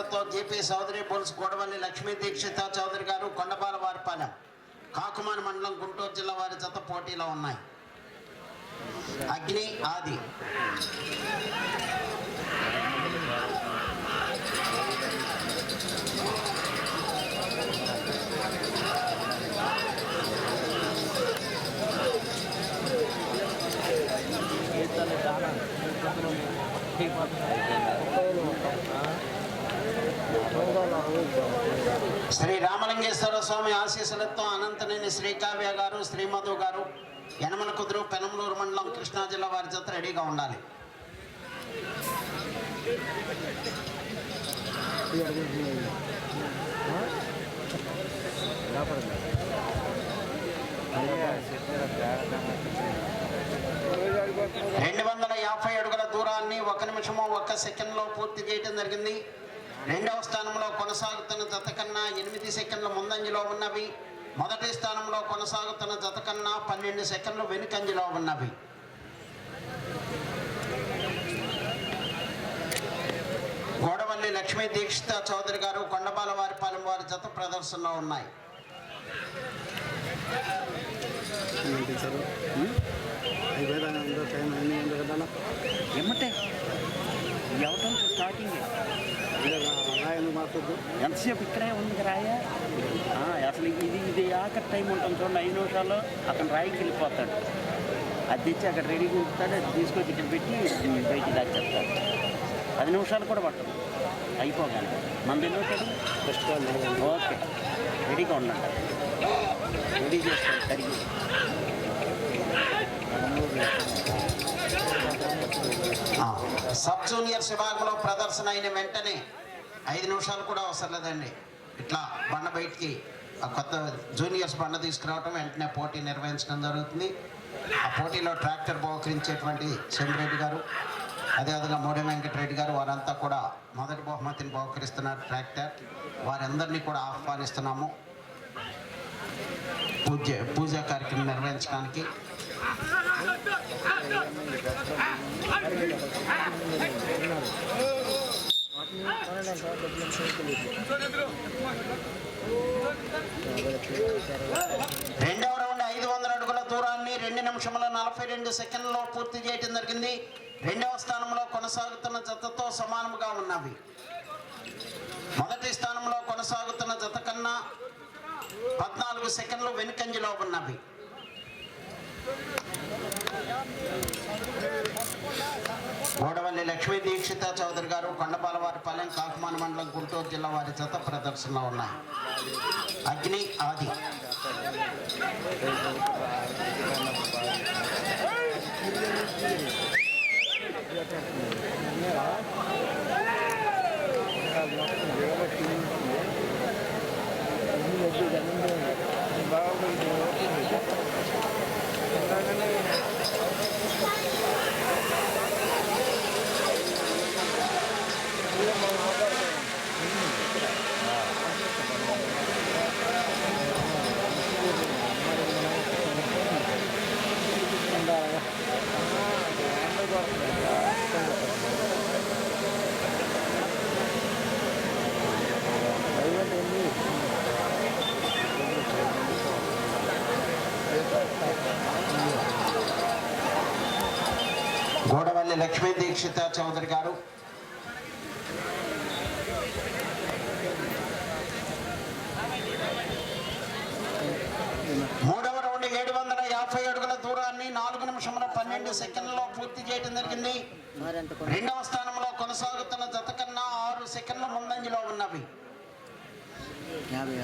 ఆశీస్సులతో జేపీ చౌదరి బోల్స్ గోడవల్లి లక్ష్మీ దీక్షిత చౌదరి గారు కొండపాల వారిపాలెం కాకుమాని మండలం గుంటూరు జిల్లా వారి జత పోటీలో ఉన్నాయి. అగ్ని ఆది. శ్రీ రామలింగేశ్వర స్వామి ఆశీస్సులతో అనంతనేని శ్రీకావ్య గారు శ్రీమధు గారు యనమల కుదురు పెనమలూరు మండలం కృష్ణా జిల్లా వారి జత రెడీగా ఉండాలి. రెండు వందల యాభై అడుగుల దూరాన్ని ఒక నిమిషము ఒక్క సెకండ్లో పూర్తి చేయడం జరిగింది. రెండవ స్థానంలో కొనసాగుతున్న జత కన్నా ఎనిమిది సెకండ్ల ముందంజలో ఉన్నవి. మొదటి స్థానంలో కొనసాగుతున్న జత కన్నా పన్నెండు సెకండ్లు వెనుకంజలో ఉన్నవి. గోడవల్లి లక్ష్మీ దీక్షిత చౌదరి గారు కొండబాల వారిపాలెం వారి జత ప్రదర్శనలో ఉన్నాయి. టైం కదా ఎమ్మటే ఎవటం స్టార్టింగ్. ఎంతసేపు ఇక్కడే ఉంది రాయ? ఆ, అసలు ఇది ఇది ఆఖరి టైం ఉంటుంది చూడండి ఐదు నిమిషాల్లో అతను రాయికి వెళ్ళిపోతాడు. అది తెచ్చి అక్కడ రెడీగా ఉంచుతాడు అది తీసుకొచ్చి ఇక్కడ పెట్టి బయటికి దాకా చెప్తాడు పది నిమిషాలు కూడా పట్టదు. అయిపోగానే. మన ఫస్ట్ ఓకే. రెడీగా ఉండండి. రెడీ చేసుకోండి కడిగి. ఆ, సబ్ జూనియర్స్ విభాగంలో ప్రదర్శన అయిన వెంటనే ఐదు నిమిషాలు కూడా అవసరం లేదండి ఇట్లా బండ బయటికి ఆ కొత్త జూనియర్స్ బండ తీసుకురావటం వెంటనే పోటీ నిర్వహించడం జరుగుతుంది ఆ పోటీలో ట్రాక్టర్ బహుకరించేటువంటి చెంగిరెడ్డి గారు అదేవిధంగా మోడీ వెంకటరెడ్డి గారు వారంతా కూడా మొదటి బహుమతిని బహుకరిస్తున్నారు ట్రాక్టర్ వారందరినీ కూడా ఆహ్వానిస్తున్నాము పూజ పూజా కార్యక్రమం నిర్వహించడానికి రెండవ రౌండ్ ఐదు వందల అడుగుల దూరాన్ని రెండు నిమిషముల నలభై రెండు సెకండ్లలో పూర్తి చేయడం జరిగింది. రెండవ స్థానంలో కొనసాగుతున్న జతతో సమానముగా ఉన్నవి. మొదటి స్థానంలో కొనసాగుతున్న జత కన్నా పద్నాలుగు సెకండ్లు వెనుకంజలో ఉన్నవి. గోడవల్లి లక్ష్మీ దీక్షిత చౌదరి గారు కొండపాలవారిపాలెం కాకుమాన మండలం గుంటూరు జిల్లా వారి జత ప్రదర్శనలో ఉన్నాయి అగ్ని ఆది. గోడవల్లి లక్ష్మీ దీక్షిత చౌదరి గారు. మూడవ రౌండ్ ఏడు వందల యాభై అడుగుల దూరాన్ని నాలుగు నిమిషముల పన్నెండు సెకండ్లలో పూర్తి చేయడం జరిగింది. రెండవ స్థానంలో కొనసాగుతున్న జత కన్నా ఆరు సెకండ్ల ముందంజలో ఉన్నవి. యాభై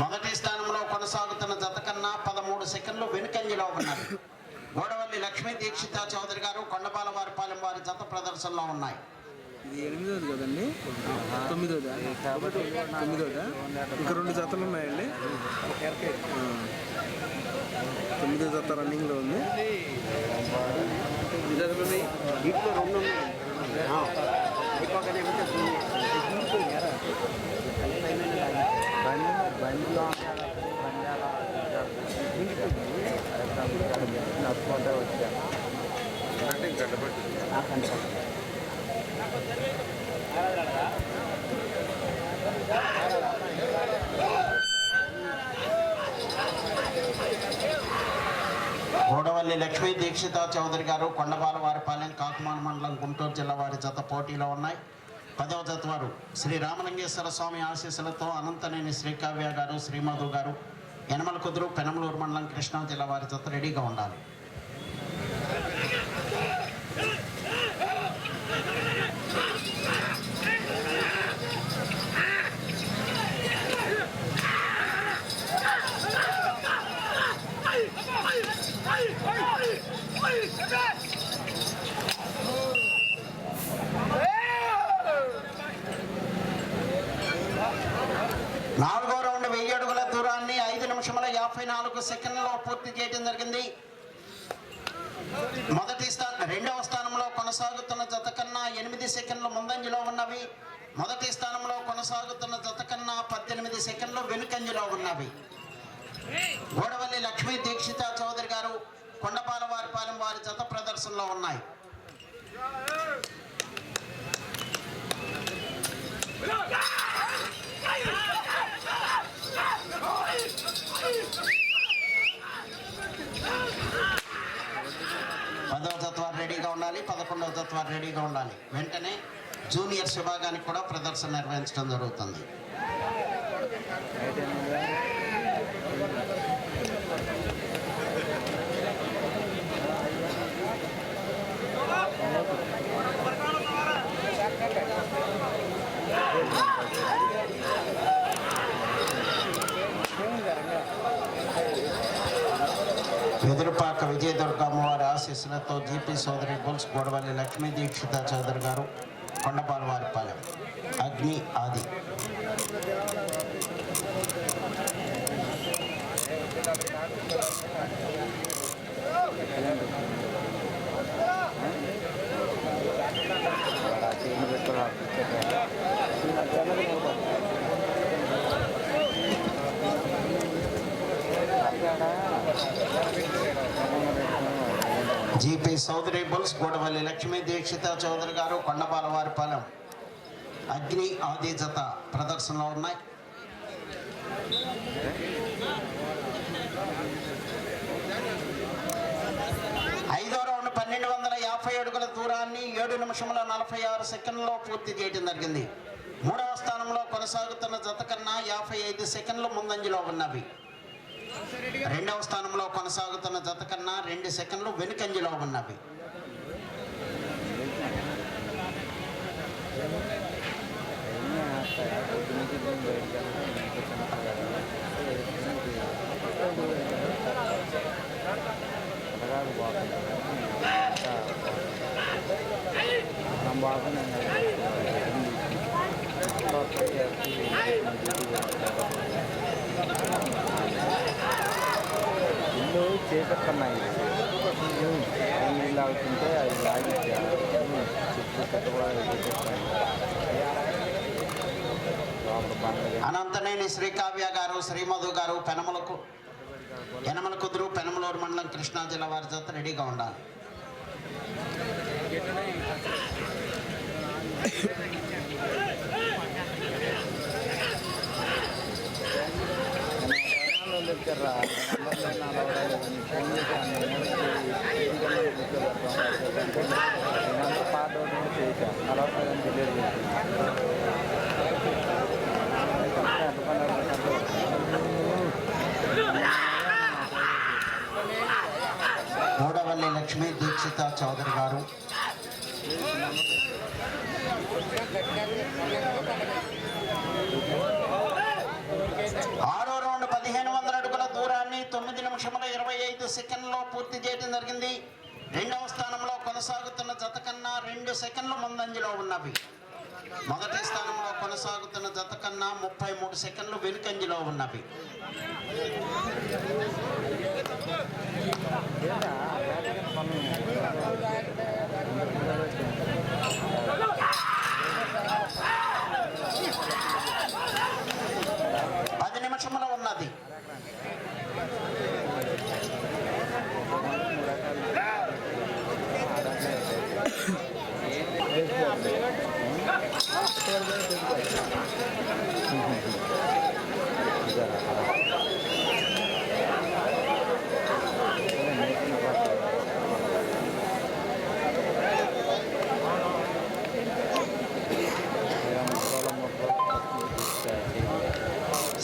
మొదటి స్థానంలో కొనసాగుతున్న జత కన్నా పదమూడు సెకండ్లు వెనుకంజలో ఉన్నవి గోడవల్లి లక్ష్మీ దీక్షిత చౌదరి గారు కొండపాల వారిపాలెం వారి జత ప్రదర్శనలో ఉన్నాయి. ఇది ఎనిమిదోది కదండి? తొమ్మిదోదా? తొమ్మిదోదా? ఇంకా రెండు జతలు ఉన్నాయండి. తొమ్మిదో జత రన్నింగ్లో ఉంది. రెండు ఉన్నాయి నడుచుకుంటే వచ్చా గోడవల్లి లక్ష్మీ దీక్షిత చౌదరి గారు కొండబాల వారిపాలెం కాకుమాన మండలం గుంటూరు జిల్లా వారి జత పోటీలో ఉన్నాయి. పదవ జత వారు శ్రీ రామలింగేశ్వర స్వామి ఆశీస్సులతో అనంతనేని శ్రీకావ్య గారు శ్రీమధు గారు యనమల కుదురు పెనమలూరు మండలం కృష్ణా జిల్లా వారి జత రెడీగా ఉండాలి నాలుగో రౌండ్ వెయ్యి అడుగుల దూరాన్ని ఐదు నిమిషముల యాభై స్థానంలో పూర్తి చేయడం జరిగింది. మొదటి స్థానం రెండవ స్థానంలో కొనసాగుతున్న జత కన్నా ఎనిమిది సెకండ్లు ముందంజలో ఉన్నవి. మొదటి స్థానంలో కొనసాగుతున్న జత కన్నా పద్దెనిమిది సెకండ్లు వెనుకంజలో ఉన్నవి. గోడవల్లి లక్ష్మీ దీక్షిత చౌదరి గారు కొండపాల వారిపాలెం వారి జత ప్రదర్శనలో ఉన్నాయి. ఇవ్వాలి. వెంటనే జూనియర్స్ విభాగానికి కూడా ప్రదర్శన నిర్వహించడం జరుగుతుంది. వెదురుపాక విజయదుర్గ అమ్మవారి ఆశీస్సులతో జీపీ సోదరి గోల్స్ గొడవల్లి లక్ష్మీ దీక్షిత చౌదరి గారు కొండపాలవారిపాలెం అగ్ని ఆది. జీపీ సోదరి బుల్స్ గోడవల్లి లక్ష్మీ దీక్షిత చౌదరి గారు కొండపాల వారిపాలెం అగ్ని ఆది జత ప్రదర్శనలో ఉన్నాయి. ఐదో రౌండ్ పన్నెండు వందల యాభై అడుగుల దూరాన్ని ఏడు నిమిషముల నలభై ఆరు సెకండ్లో పూర్తి చేయడం జరిగింది. మూడవ స్థానంలో కొనసాగుతున్న జత కన్నా యాభై ఐదు సెకండ్లు ముందంజలో ఉన్నవి. రెండవ స్థానంలో కొనసాగుతున్న జత కన్నా రెండు సెకండ్లు వెనుకంజలో ఉన్నవి. బాగున్నాయి చేపట్టున్నాయి నీళ్ళు అవుతుంటే అవి లాగి చుట్టూ కట్టుకోవాలి లోపల పండుగ అనంతనేని శ్రీకావ్య గారు శ్రీమధు గారు పెనమలకు యనమల కుదురు పెనమలూరు మండలం కృష్ణా జిల్లా వారి జత రెడీగా ఉండాలి. వచ్చారా పాట చేశాను డెలివరీ మూడవల్లి లక్ష్మీ దీక్షిత చౌదరి గారు ఆరో రౌండ్ పదిహేను వందల అడుగుల దూరాన్ని తొమ్మిది నిమిషముల ఇరవై ఐదు సెకండ్లో పూర్తి చేయడం జరిగింది. రెండవ స్థానంలో కొనసాగుతున్న జత కన్నా రెండు సెకండ్లు ముందంజలో ఉన్నవి. మొదటి స్థానంలో కొనసాగుతున్న జత కన్నా ముప్పై మూడు సెకండ్లు వెనుకంజలో ఉన్నవి పది నిమిషముల ఉన్నది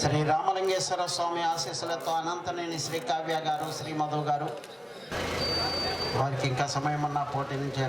శ్రీ రామలింగేశ్వర స్వామి ఆశీస్సులతో అనంతనేని శ్రీ కావ్య గారు శ్రీ మధు గారు. వారికి ఇంకా సమయం ఉన్న పోటీ నుంచి